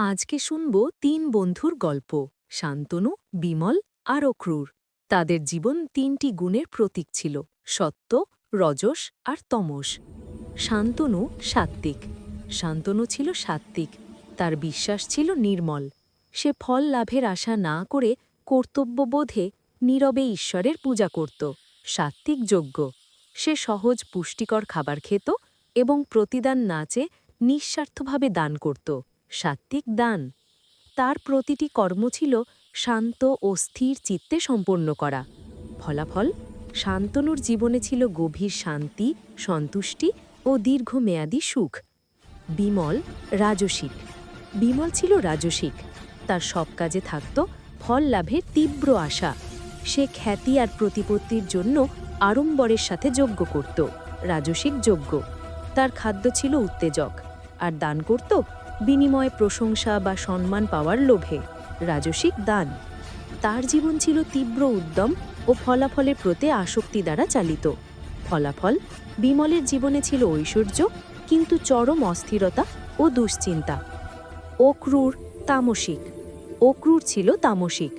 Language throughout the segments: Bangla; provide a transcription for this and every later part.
আজকে শুনব তিন বন্ধুর গল্প, শান্তনু, বিমল আর অক্রূর। তাদের জীবন তিনটি গুণের প্রতীক ছিল, সত্য, রজস আর তমস। শান্তনু সাত্ত্বিক। শান্তনু ছিল সাত্ত্বিক। তার বিশ্বাস ছিল নির্মল। সে ফল লাভের আশা না করে কর্তব্যবোধে নীরবে ঈশ্বরের পূজা করত, সাত্ত্বিক যোগ্য। সে সহজ পুষ্টিকর খাবার খেত এবং প্রতিদান নাচে নিঃস্বার্থভাবে দান করত। সাত্ত্বিক দান। তার প্রতিটি কর্ম ছিল শান্ত ও স্থির চিত্তে সম্পন্ন করা। ফলাফল, শান্তনুর জীবনে ছিল গভীর শান্তি, সন্তুষ্টি ও দীর্ঘমেয়াদী সুখ। বিমল, রাজসিক। বিমল ছিল রাজসিক। তার সব কাজে থাকত ফল লাভের তীব্র আশা। সে খ্যাতি আর প্রতিপত্তির জন্য আড়ম্বরের সাথে যজ্ঞ করত। রাজসিক যজ্ঞ। তার খাদ্য ছিল উত্তেজক। আর দান করত বিনিময়ে, প্রশংসা বা সম্মান পাওয়ার লোভে। রাজসিক দান। তার জীবন ছিল তীব্র উদ্যম ও ফলাফলের প্রতি আসক্তি দ্বারা চালিত। ফলাফল বিমলের জীবনে ছিল ঐশ্বর্য, কিন্তু চরম অস্থিরতা ও দুশ্চিন্তা। অক্রূর তামসিক। অক্রূর ছিল তামসিক।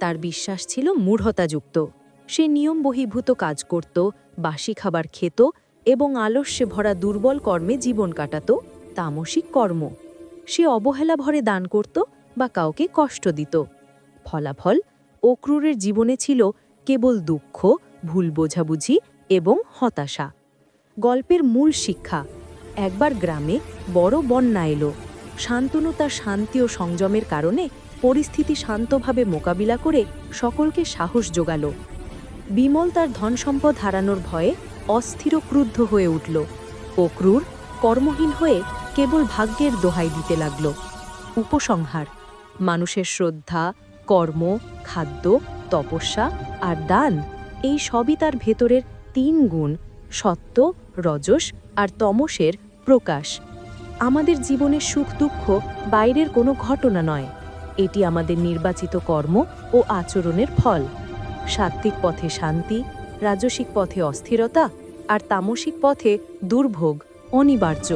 তার বিশ্বাস ছিল মূঢ়তাযুক্ত। সে নিয়ম বহির্ভূত কাজ করত, বাসি খাবার খেত এবং আলস্যে ভরা দুর্বল কর্মে জীবন কাটাত। তামসিক কর্ম। সে অবহেলা ভরে দান করত বা কাউকে কষ্ট দিত। ফলাফল অক্রূরের জীবনে ছিল কেবল দুঃখ, ভুল বোঝাবুঝি এবং হতাশা। গল্পের মূল শিক্ষা, একবার গ্রামে বড় বন্যা এলো। শান্তনু তার শান্তি ও সংযমের কারণে পরিস্থিতি শান্তভাবে মোকাবিলা করে সকলকে সাহস জোগাল বিমল তার ধনসম্পদ হারানোর ভয়ে অস্থির ক্রুদ্ধ হয়ে উঠল। অক্রূর কর্মহীন হয়ে কেবল ভাগ্যের দোহাই দিতে লাগল। উপসংহার, মানুষের শ্রদ্ধা, কর্ম, খাদ্য, তপস্যা আর দান, এই সবই তার ভেতরের তিন গুণ, সত্য, রজস আর তমসের প্রকাশ। আমাদের জীবনের সুখ দুঃখ বাইরের কোনো ঘটনা নয়। এটি আমাদের নির্বাচিত কর্ম ও আচরণের ফল। সাত্ত্বিক পথে শান্তি, রাজসিক পথে অস্থিরতা আর তামসিক পথে দুর্ভোগ অনিবার্য।